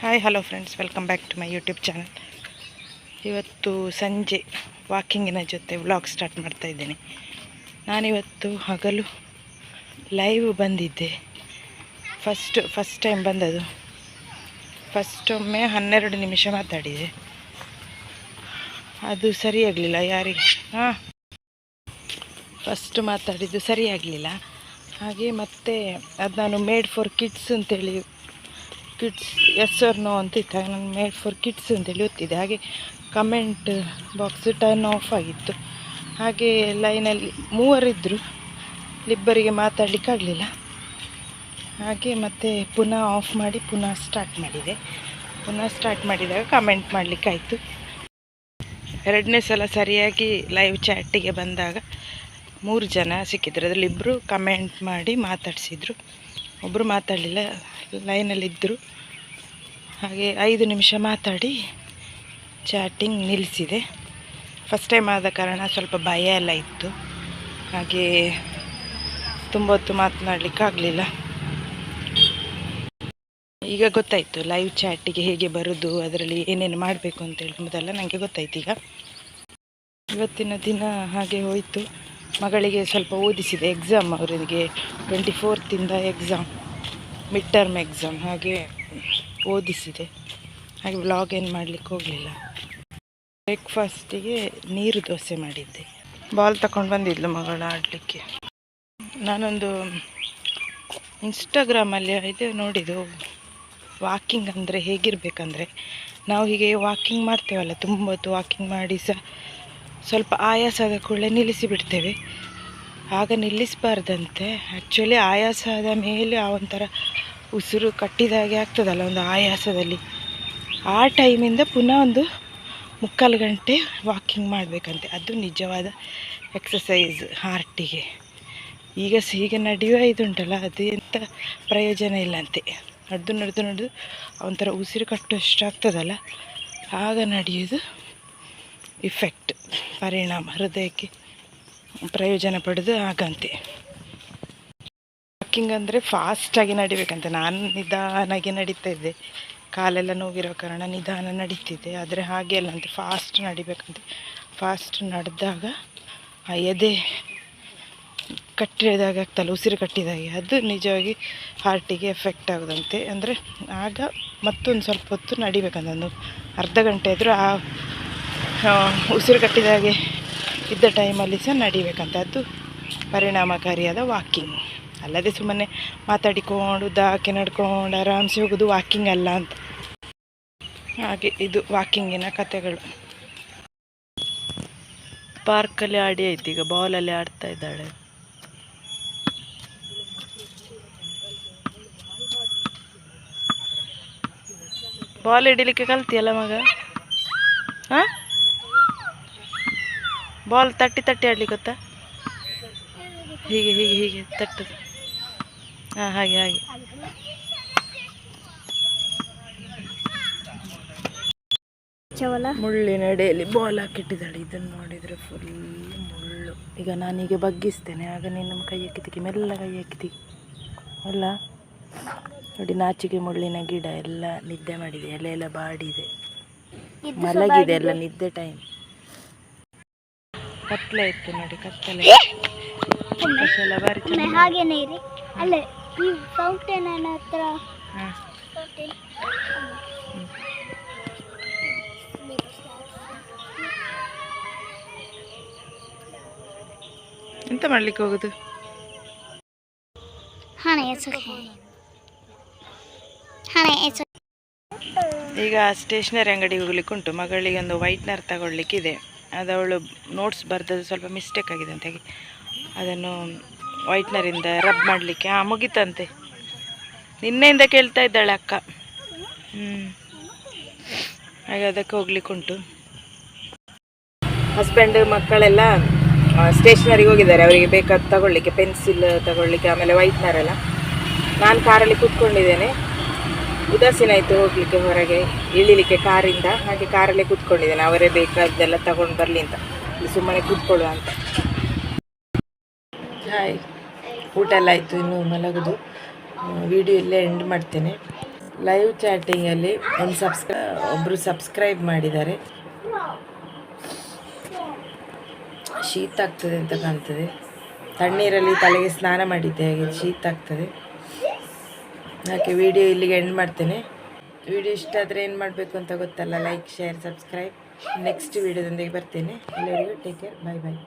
Hi hello friends welcome back to my YouTube channel ಇವತ್ತು ಸಂಜೆ ವಾಕಿಂಗಿನ ಜೊತೆ ವ್ಲಾಗ್ ಸ್ಟಾರ್ಟ್ ಮಾಡ್ತಾ ಇದ್ದೇನೆ. ನಾನಿವತ್ತು ಹಗಲು ಲೈವ್ ಬಂದಿದ್ದೆ. ಫಸ್ಟ್ ಫಸ್ಟ್ ಟೈಮ್ ಬಂದದು ಫಸ್ಟ್ ಒಮ್ಮೆ ಹನ್ನೆರಡು ನಿಮಿಷ ಮಾತಾಡಿದೆ. ಅದು ಸರಿಯಾಗಲಿಲ್ಲ ಯಾರಿಗೆ? ಹಾಂ. ಫಸ್ಟ್ ಮಾತಾಡಿದ್ದು ಸರಿಯಾಗಲಿಲ್ಲ ಹಾಗೆ ಮತ್ತೆ ಅದು ನಾನು ಮೇಡ್ ಫಾರ್ ಕಿಡ್ಸ್ ಅಂತೇಳಿ ಕಿಡ್ಸ್ ಎಸ್ ಆರ್ ನೋ ಅಂತ ಇತ್ತು ಹಾಗೆ ಮೇಡ್ ಫಾರ್ ಕಿಡ್ಸ್ ಅಂತೇಳಿ ಗೊತ್ತಿದೆ. ಹಾಗೆ ಕಮೆಂಟ್ ಬಾಕ್ಸ್ ಟರ್ನ್ ಆಫ್ ಆಗಿತ್ತು. ಹಾಗೆ ಲೈನಲ್ಲಿ ಮೂವರಿದ್ದರು ಇಬ್ಬರಿಗೆ ಮಾತಾಡಲಿಕ್ಕೆ ಆಗಲಿಲ್ಲ. ಹಾಗೆ ಮತ್ತೆ ಪುನಃ ಆಫ್ ಮಾಡಿ, ಪುನಃ ಸ್ಟಾರ್ಟ್ ಮಾಡಿದೆ. ಪುನಃ ಸ್ಟಾರ್ಟ್ ಮಾಡಿದಾಗ ಕಮೆಂಟ್ ಮಾಡಲಿಕ್ಕೆ ಆಯಿತು. ಎರಡನೇ ಸಲ ಸರಿಯಾಗಿ ಲೈವ್ ಚಾಟಿಗೆ ಬಂದಾಗ ಮೂರು ಜನ ಸಿಕ್ಕಿದ್ರು. ಅದರಲ್ಲಿ ಇಬ್ಬರು ಕಮೆಂಟ್ ಮಾಡಿ ಮಾತಾಡಿಸಿದ್ರು. ಒಬ್ಬರು ಮಾತಾಡಲಿಲ್ಲ ಲೈನಲ್ಲಿದ್ದರು ಹಾಗೆ ಐದು ನಿಮಿಷ ಮಾತಾಡಿ ಚಾಟಿಂಗ್ ನಿಲ್ಲಿಸಿದೆ. ಫಸ್ಟ್ ಟೈಮ್ ಆದ ಕಾರಣ ಸ್ವಲ್ಪ ಭಯ ಎಲ್ಲ ಇತ್ತು. ಹಾಗೆ ತುಂಬ ಹೊತ್ತು ಮಾತನಾಡಲಿಕ್ಕೆ ಆಗಲಿಲ್ಲ. ಈಗ ಗೊತ್ತಾಯಿತು ಲೈವ್ ಚಾಟಿಗೆ ಹೇಗೆ ಬರೋದು, ಅದರಲ್ಲಿ ಏನೇನು ಮಾಡಬೇಕು ಅಂತೇಳಿ ಮೊದಲ ನನಗೆ ಗೊತ್ತಾಯ್ತು ಈಗ. ಇವತ್ತಿನ ದಿನ ಹಾಗೆ ಹೋಯಿತು. ಮಗಳಿಗೆ ಸ್ವಲ್ಪ ಓದಿಸಿದೆ ಎಕ್ಸಾಮ್ ಅವರಿಗೆ ಟ್ವೆಂಟಿ ಫೋರ್ತಿಂದ ಎಕ್ಸಾಮ್ ಮಿಡ್ ಟರ್ಮ್ ಎಕ್ಸಾಮ್ ಹಾಗೆ ಓದಿಸಿದೆ. ಹಾಗೆ ವ್ಲಾಗ್ ಏನು ಮಾಡಲಿಕ್ಕೆ ಹೋಗಲಿಲ್ಲ. ಬ್ರೇಕ್ಫಾಸ್ಟಿಗೆ ನೀರು ದೋಸೆ ಮಾಡಿದ್ದೆ. ಬಾಲ್ ತಗೊಂಡು ಬಂದಿದ್ಲು ಮಗಳು ಆಡಲಿಕ್ಕೆ. ನಾನೊಂದು ಇನ್ಸ್ಟಾಗ್ರಾಮಲ್ಲಿ ಇದು ನೋಡಿದ್ದು ವಾಕಿಂಗ್ ಅಂದರೆ ಹೇಗಿರಬೇಕಂದ್ರೆ, ನಾವು ಹೀಗೆ ವಾಕಿಂಗ್ ಮಾಡ್ತೇವಲ್ಲ ತುಂಬ ಹೊತ್ತು ವಾಕಿಂಗ್ ಮಾಡಿ ಸಹ ಸ್ವಲ್ಪ ಆಯಾಸ ಆದ ಕೂಡಲೇ ನಿಲ್ಲಿಸಿ ಬಿಡ್ತೇವೆ ಆಗ ನಿಲ್ಲಿಸಬಾರ್ದಂತೆ. ಆ್ಯಕ್ಚುಲಿ ಆಯಾಸ ಆದ ಮೇಲೆ ಆ ಒಂಥರ ಉಸಿರು ಕಟ್ಟಿದಾಗೆ ಆಗ್ತದಲ್ಲ ಒಂದು ಆಯಾಸದಲ್ಲಿ. ಆ ಟೈಮಿಂದ ಪುನಃ ಒಂದು ಮುಕ್ಕಾಲು ಗಂಟೆ ವಾಕಿಂಗ್ ಮಾಡಬೇಕಂತೆ. ಅದು ನಿಜವಾದ ಎಕ್ಸಸೈಸ್ ಹಾರ್ಟಿಗೆ ಈಗ ಈಗ ನಡೆಯುವ ಇದುಂಟಲ್ಲ, ಅದು ಎಂಥ ಪ್ರಯೋಜನ ಇಲ್ಲಂತೆ. ನಡೆದು ನಡೆದು ನಡೆದು ಒಂಥರ ಉಸಿರು ಕಟ್ಟುವಷ್ಟು ಆಗ್ತದಲ್ಲ ಆಗ ನಡೆಯೋದು ಇಫೆಕ್ಟ್ ಪರಿಣಾಮ, ಹೃದಯಕ್ಕೆ ಪ್ರಯೋಜನ ಪಡೆದು ಆಗಂತೆ ವಾಕಿಂಗ್ ಅಂದರೆ ಫಾಸ್ಟಾಗಿ ನಡಿಬೇಕಂತೆ. ನಾನು ನಿಧಾನಾಗಿ ನಡೀತಾ ಇದ್ದೆ. ಕಾಲೆಲ್ಲ ನೋವಿರೋ ಕಾರಣ ನಿಧಾನ ನಡೀತಿದ್ದೆ ಆದರೆ ಹಾಗೆ ಅಲ್ಲ ಅಂತ ಫಾಸ್ಟ್ ನಡಿಬೇಕಂತೆ. ಫಾಸ್ಟ್ ನಡೆದಾಗ ಆ ಎದೆ ಕಟ್ಟಿದಾಗ ಆಗ್ತಲ್ಲ, ಉಸಿರು ಕಟ್ಟಿದಾಗೆ, ಅದು ನಿಜವಾಗಿ ಹಾರ್ಟಿಗೆ ಎಫೆಕ್ಟ್ ಆಗೋದಂತೆ. ಅಂದರೆ ಆಗ ಮತ್ತೊಂದು ಸ್ವಲ್ಪ ಹೊತ್ತು ನಡಿಬೇಕಂತ. ಒಂದು ಅರ್ಧ ಗಂಟೆ ಆದರೂ ಆ ಉಸಿರು ಕಟ್ಟಿದಾಗೆ ಇದ್ದ ಟೈಮಲ್ಲಿ ಸಹ ನಡಿಬೇಕಂತ ಅದು ಪರಿಣಾಮಕಾರಿಯಾದ ವಾಕಿಂಗ್ ಅಲ್ಲದೆ ಸುಮ್ಮನೆ ಮಾತಾಡಿಕೊಂಡು ದಾಕೆ ನಡ್ಕೊಂಡು, ಆರಾಮ್ಸೆ ಹೋಗೋದು ವಾಕಿಂಗ್ ಅಲ್ಲ ಅಂತ. ಹಾಗೆ ಇದು ವಾಕಿಂಗಿನ ಕಥೆಗಳು. ಪಾರ್ಕಲ್ಲಿ ಆಡಿ ಆಯ್ತು, ಈಗ ಬಾಲಲ್ಲಿ ಆಡ್ತಾ ಇದ್ದಾಳೆ. ಬಾಲ್ ಹಿಡಿಲಿಕ್ಕೆ ಕಲ್ತಿಯಲ್ಲ ಮಗ? ಹಾಂ? ಬಾಲ್ ತಟ್ಟಿ ತಟ್ಟಿ ಆಡ್ಲಿ ಗೊತ್ತಾ? ಹೀಗೆ ಹೀಗೆ ಹೀಗೆ ತಟ್ಟದು. ಹಾಂ ಹಾಗೆ ಹಾಗೆ. ಮುಳ್ಳಿನ ಎಡೆಯಲ್ಲಿ ಬಾಲ್ ಹಾಕಿಟ್ಟಿದ್ದಾಳೆ. ಇದನ್ನು ನೋಡಿದರೆ ಫುಲ್ ಮುಳ್ಳು. ಈಗ ನಾನೀಗ ಬಗ್ಗಿಸ್ತೇನೆ. ಆಗ ನೀನು ನಮ್ಮ ಕೈ ಎಕ್ಕಿತಿಗೆ ಮೆಲ್ಲ ಕೈ ಎಕ್ಕಿತಿಗೆ ಅಲ್ಲ? ನೋಡಿ ನಾಚಿಗೆ ಮುಳ್ಳಿನ ಗಿಡ ಎಲ್ಲ ನಿದ್ದೆ ಮಾಡಿದೆ. ಎಲೆ ಎಲ್ಲ ಬಾಡಿದೆ. ಮಲಗಿದೆ ಎಲ್ಲ ನಿದ್ದೆ ಟೈಮ್ ಕತ್ಲೆ ಇತ್ತು ನೋಡಿ ಕತ್ತಲೆ ಎಲ್ಲ ಬಾರಿ ಹಾಗೇನೆ ಇರಿ. ಅಲ್ಲೇ ಈ ಫೌಂಟೇನ್ ಹತ್ರ. ಎಂತ ಮಾಡ್ಲಿಕ್ಕೆ ಹೋಗುದು? ಈಗ ಸ್ಟೇಷನರಿ ಅಂಗಡಿಗೆ ಹೋಗ್ಲಿಕ್ಕೆ ಉಂಟು. ಮಗಳಿಗೆ ಒಂದು ವೈಟ್ನರ್ ತಗೊಳ್ಲಿಕ್ಕಿದೆ ಅದು ಅವಳು ನೋಟ್ಸ್ ಬರೆದದ್ದು ಸ್ವಲ್ಪ ಮಿಸ್ಟೇಕ್ ಆಗಿದೆ ಅಂತ ಹೇಗೆ. ಅದನ್ನು ವೈಟ್ನರಿಂದ ರಬ್ ಮಾಡಲಿಕ್ಕೆ. ಹಾಂ, ಮುಗಿತಂತೆ. ನಿನ್ನೆಯಿಂದ ಕೇಳ್ತಾ ಇದ್ದಾಳೆ ಅಕ್ಕ. ಹ್ಞೂ ಹಾಗೆ ಅದಕ್ಕೆ ಹೋಗ್ಲಿಕ್ಕೆ ಉಂಟು. ಹಸ್ಬೆಂಡ್ ಮಕ್ಕಳೆಲ್ಲ ಸ್ಟೇಷನರಿಗೆ ಹೋಗಿದ್ದಾರೆ. ಅವರಿಗೆ ಬೇಕಾದ ತಗೊಳ್ಳಿಕ್ಕೆ ಪೆನ್ಸಿಲ್ ತಗೊಳ್ಳಿಕ್ಕೆ, ಆಮೇಲೆ ವೈಟ್ನರ್ ಎಲ್ಲ. ನಾನು ಕಾರಲ್ಲಿ ಕೂತ್ಕೊಂಡಿದ್ದೇನೆ. ಉದಾಸೀನ ಆಯಿತು ಹೋಗ್ಲಿಕ್ಕೆ ಹೊರಗೆ ಇಳಿಲಿಕ್ಕೆ ಕಾರಿಂದ ಹಾಗೆ ಕಾರಲ್ಲೇ ಕೂತ್ಕೊಂಡಿದ್ದೇನೆ. ಅವರೇ ಬೇಕಾದ್ದೆಲ್ಲ ತಗೊಂಡು ಬರಲಿ ಅಂತ. ಸುಮ್ಮನೆ ಕೂತ್ಕೊಳ್ಳುವ ಅಂತ. ಹಾಯ್ ಊಟ ಎಲ್ಲ ಆಯಿತು. ಇನ್ನು ಮಲಗೋದು. ವಿಡಿಯೋ ಇಲ್ಲೇ ಎಂಡ್ ಮಾಡ್ತೇನೆ. ಲೈವ್ ಚಾಟಿಂಗಲ್ಲಿ ಒಂದು ಸಬ್ಸ್ಕ್ರೈ ಒಬ್ಬರು ಸಬ್ಸ್ಕ್ರೈಬ್ ಮಾಡಿದ್ದಾರೆ. ಶೀತ ಆಗ್ತದೆ ಅಂತ ಕಾಣ್ತದೆ. ತಣ್ಣೀರಲ್ಲಿ ತಲೆಗೆ ಸ್ನಾನ ಮಾಡಿದ್ದೆ ಹಾಗೆ ಶೀತ ಆಗ್ತದೆ. ಯಾಕೆ ವಿಡಿಯೋ ಇಲ್ಲಿಗೆ ಎಂಡ್ ಮಾಡ್ತೇನೆ. ವಿಡಿಯೋ ಇಷ್ಟ ಆದರೆ ಏನು ಮಾಡಬೇಕು ಅಂತ ಗೊತ್ತಲ್ಲ ಲೈಕ್ ಶೇರ್ ಸಬ್ಸ್ಕ್ರೈಬ್ ನೆಕ್ಸ್ಟ್ ವಿಡಿಯೋದೊಂದಿಗೆ ಬರ್ತೇನೆ. ಎಲ್ಲರಿಗೂ ಟೇಕ್ ಕೇರ್ ಬಾಯ್ ಬಾಯ್